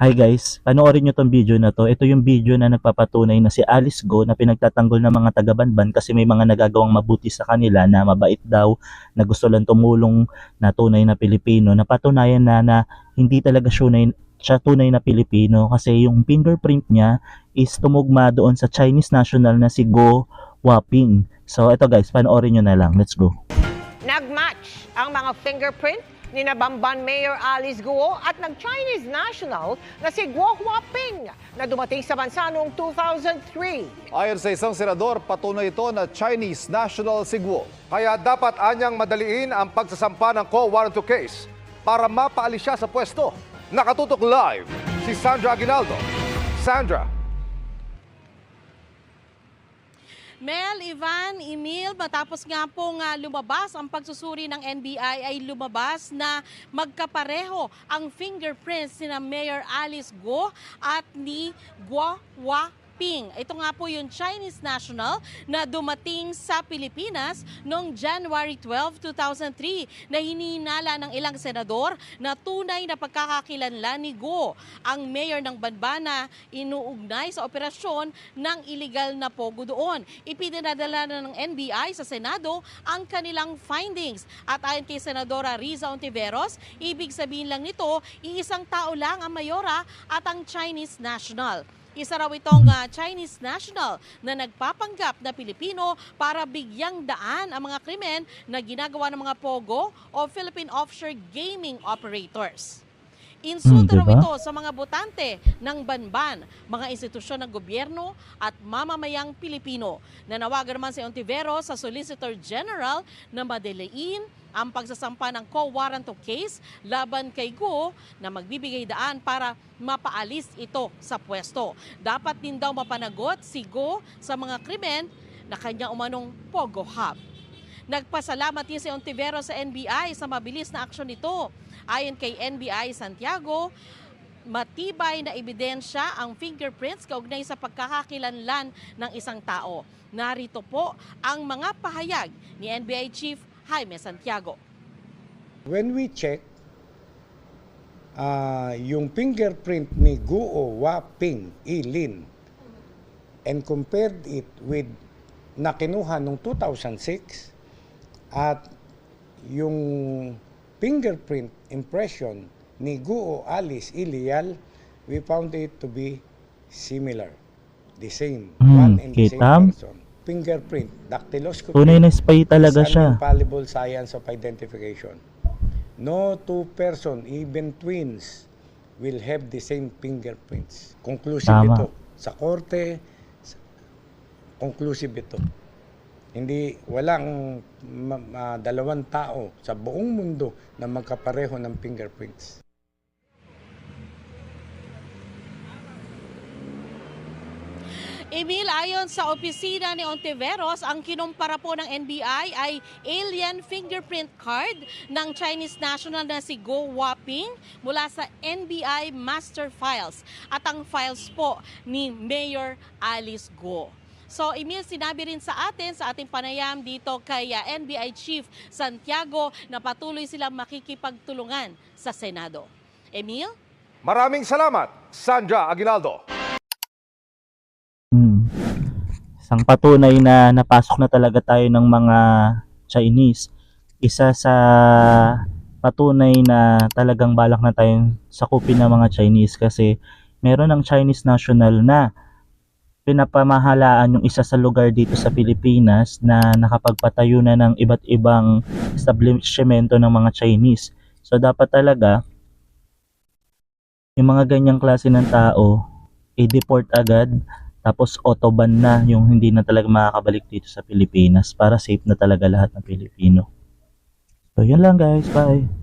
Hi guys, panoorin nyo tong video na to. Ito yung video na nagpapatunay na si Alice Go na pinagtatanggol ng mga taga-Banban kasi may mga nagagawang mabuti sa kanila na mabait daw, na gusto lang tumulong na tunay na Pilipino. Napatunayan na na hindi talaga tunay- siya tunay na Pilipino kasi yung fingerprint niya is tumugma doon sa Chinese national na si Go Waping. So ito guys, panoorin nyo na lang. Let's go. Nagmatch ang mga fingerprint ni na Bamban Mayor Alice Guo at nag-Chinese national na si Guo Huaping na dumating sa bansa noong 2003. Ayon sa isang senador, patunay ito na Chinese national si Guo. Kaya dapat anyang madaliin ang pagsasampa ng co-warrant to case para mapaalis siya sa pwesto. Nakatutok live si Sandra Aguinaldo. Sandra, Mel, Ivan, Emil, matapos nga pong ah, lumabas ang pagsusuri ng NBI ay lumabas na magkapareho ang fingerprints ni Mayor Alice Go at ni Guo Hua Ping. Ito nga po yung Chinese national na dumating sa Pilipinas noong January 12, 2003 na hininala ng ilang senador na tunay na pagkakakilanlan ni Go, ang mayor ng Banbana, inuugnay sa operasyon ng illegal na pogo doon. Ipinadala na ng NBI sa Senado ang kanilang findings. At ayon kay Senadora Riza Ontiveros, ibig sabihin lang nito, iisang tao lang ang mayora at ang Chinese national. Isa raw itong ah, Chinese national na nagpapanggap na Pilipino para bigyang daan ang mga krimen na ginagawa ng mga POGO o Philippine Offshore Gaming Operators. Insulto Hmm, diba? ito sa mga botante ng Banban, mga institusyon ng gobyerno at mamamayang Pilipino. Nanawagan naman si Ontivero sa Solicitor General na madelain ang pagsasampa ng co-warrant of case laban kay Go na magbibigay daan para mapaalis ito sa pwesto. Dapat din daw mapanagot si Go sa mga krimen na kanya umanong Pogo Hub. Nagpasalamat din si Ontivero sa NBI sa mabilis na aksyon nito. Ayon kay NBI Santiago, matibay na ebidensya ang fingerprints kaugnay sa pagkakakilanlan ng isang tao. Narito po ang mga pahayag ni NBI Chief Jaime Santiago. When we check, ah, yung fingerprint ni Guo Waping Ilin and compared it with na kinuha noong 2006 at yung fingerprint impression ni Guo Alice Ilial, we found it to be similar. The same. Hmm, one and the same person. Fingerprint, dactyloscopy. Tunay na spy talaga siya. infallible science of identification. No two person, even twins, will have the same fingerprints. Conclusive Tama. ito. Sa korte, conclusive ito. Hindi, walang ma- dalawang tao sa buong mundo na magkapareho ng fingerprints. Emil, ayon sa opisina ni Ontiveros, ang kinumpara po ng NBI ay alien fingerprint card ng Chinese national na si Go Waping mula sa NBI Master Files at ang files po ni Mayor Alice Go. So, Emil, sinabi rin sa atin, sa ating panayam dito kay uh, NBI Chief Santiago na patuloy silang makikipagtulungan sa Senado. Emil? maraming salamat, Sandra Aguinaldo. Hmm. Isang patunay na napasok na talaga tayo ng mga Chinese. Isa sa patunay na talagang balak na tayong sakupin ng mga Chinese kasi meron ng Chinese national na pinapamahalaan yung isa sa lugar dito sa Pilipinas na nakapagpatayo na ng iba't ibang establishmento ng mga Chinese. So dapat talaga yung mga ganyang klase ng tao i-deport agad tapos autoban na yung hindi na talaga makakabalik dito sa Pilipinas para safe na talaga lahat ng Pilipino. So yun lang guys, bye.